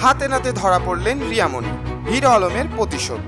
হাতে নাতে ধরা পড়লেন রিয়ামণি হিরো আলমের প্রতিশোধ।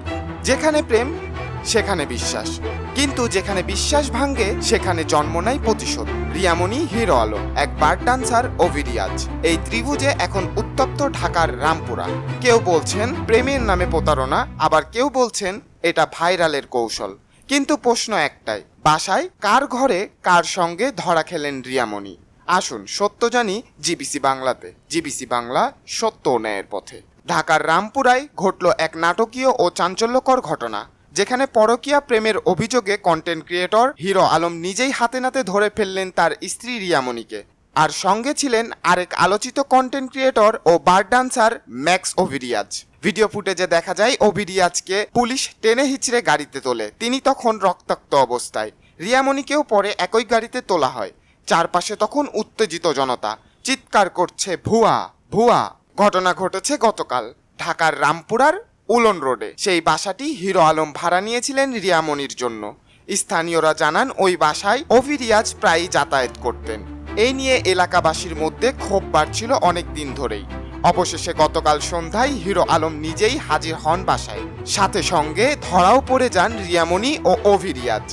যেখানে প্রেম, সেখানে বিশ্বাস। কিন্তু যেখানে বিশ্বাস ভাঙ্গে সেখানে জন্ম নেয় প্রতিশোধ। রিয়ামণি হিরো আলম এক বার ডান্সার ও ভিরিয়াজ এই ত্রিভুজে এখন উত্তপ্ত ঢাকার রামপুরা। কেউ বলছেন প্রেমের নামে প্রতারণা, আবার কেউ বলছেন এটা ভাইরালের কৌশল। কিন্তু প্রশ্ন একটাই, বাসায় কার ঘরে কার সঙ্গে ধরা খেলেন রিয়ামণি আসুন, সত্য জানি জিবিসি বাংলাতে। জিবিসি বাংলা সত্য ন্যায়ের পথে। ঢাকার রামপুরায় ঘটল এক নাটকীয় ও চাঞ্চল্যকর ঘটনা, যেখানে পরকীয়া প্রেমের অভিযোগে কন্টেন্ট ক্রিয়েটর হিরো আলম নিজেই হাতে নাতে ধরে ফেললেন তার স্ত্রী রিয়ামণিকে। আর সঙ্গে ছিলেন আরেক আলোচিত কন্টেন্ট ক্রিয়েটর ও বার ডান্সার ম্যাক্স ওভিরিয়াজ ভিডিও ফুটেজে দেখা যায় ওভিরিয়াজকে পুলিশ টেনে হিচড়ে গাড়িতে তোলে। তিনি তখন রক্তাক্ত অবস্থায়। রিয়ামণিকেও পরে একই গাড়িতে তোলা হয়। চারপাশে তখন উত্তেজিত জনতা। চিৎকার করছে, ভুয়া ভুয়া। ঘটনা ঘটেছে গতকাল ঢাকার রামপুরার উলন রোডে। সেই বাসাটি হিরো আলম ভাড়া নিয়েছিলেন রিয়ামণির জন্য। স্থানীয়রা জানান, ওই বাসায় অভিরিয়াজ প্রায়ই যাতায়াত করতেন। এই নিয়ে এলাকাবাসীর মধ্যে ক্ষোভ বাড়ছিল অনেক দিন ধরেই। অবশেষে গতকাল সন্ধ্যায় হিরো আলম নিজেই হাজির হন বাসায়। সাথে সঙ্গে ধরাও পড়ে যান রিয়ামণি ও অভিরিয়াজ।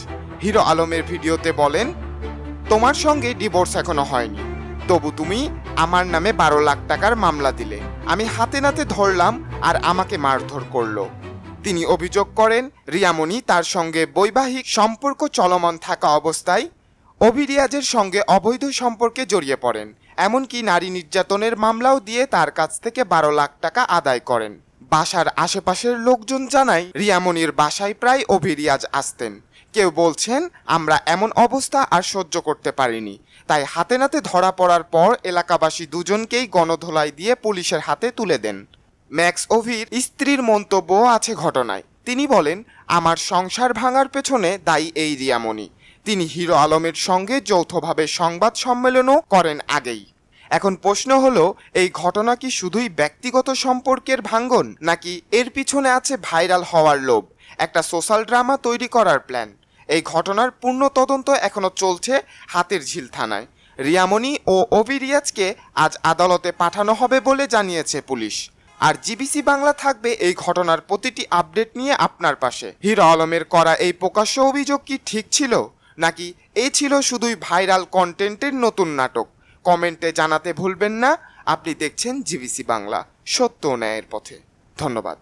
হিরো আলমের ভিডিওতে বলেন তোমার সঙ্গে ডিভোর্স এখনও হয়নি। তবু তুমি আমার নামে বারো লাখ টাকার মামলা দিলে। আমি হাতে নাতে ধরলাম আর আমাকে মারধর করল। তিনি অভিযোগ করেন, রিয়ামণি তার সঙ্গে বৈবাহিক সম্পর্ক চলমান থাকা অবস্থায় অভিরিয়াজের সঙ্গে অবৈধ সম্পর্কে জড়িয়ে পড়েন। এমনকি নারী নির্যাতনের মামলাও দিয়ে তার কাছ থেকে বারো লাখ টাকা আদায় করেন। বাসার আশেপাশের লোকজন জানায়, রিয়ামণির বাসায় প্রায় অভিরিয়াজ আসতেন। কেউ বলছেন, আমরা এমন অবস্থা আর সহ্য করতে পারিনি। তাই হাতে নাতে ধরা পড়ার পর এলাকাবাসী দুজনকেই গণধোলাই দিয়ে পুলিশের হাতে তুলে দেন। ম্যাক্স ওভির স্ত্রীর মন্তব্য আছে ঘটনায়। তিনি বলেন, আমার সংসার ভাঙার পেছনে দায়ী এই রিয়ামণি। তিনি হিরো আলমের সঙ্গে যৌথভাবে সংবাদ সম্মেলনও করেন আগেই। এখন প্রশ্ন হলো, এই ঘটনা কি শুধুই ব্যক্তিগত সম্পর্কের ভাঙ্গন, নাকি এর পিছনে আছে ভাইরাল হওয়ার লোভ? একটা সোশ্যাল ড্রামা তৈরি করার প্ল্যান। ঘটনার পূর্ণ তদন্ত এখনও চলছে হাতের ঝিল থানায়। রিয়ামণি ও অবিরিয়াজকে আজ আদালতে পাঠানো হবে বলে জানিয়েছে পুলিশ। আর জিবিসি বাংলা থাকবে এই ঘটনার প্রতিটি আপডেট নিয়ে আপনার পাশে। হিরো আলমের করা এই প্রকাশ্য অভিযোগ কি ঠিক ছিল? নাকি এই ছিল শুধুই ভাইরাল কন্টেন্টের নতুন নাটক? কমেন্টে জানাতে ভুলবেন না। আপনি দেখছেন জিবিসি বাংলা। সত্য ন্যায়ের পথে। ধন্যবাদ।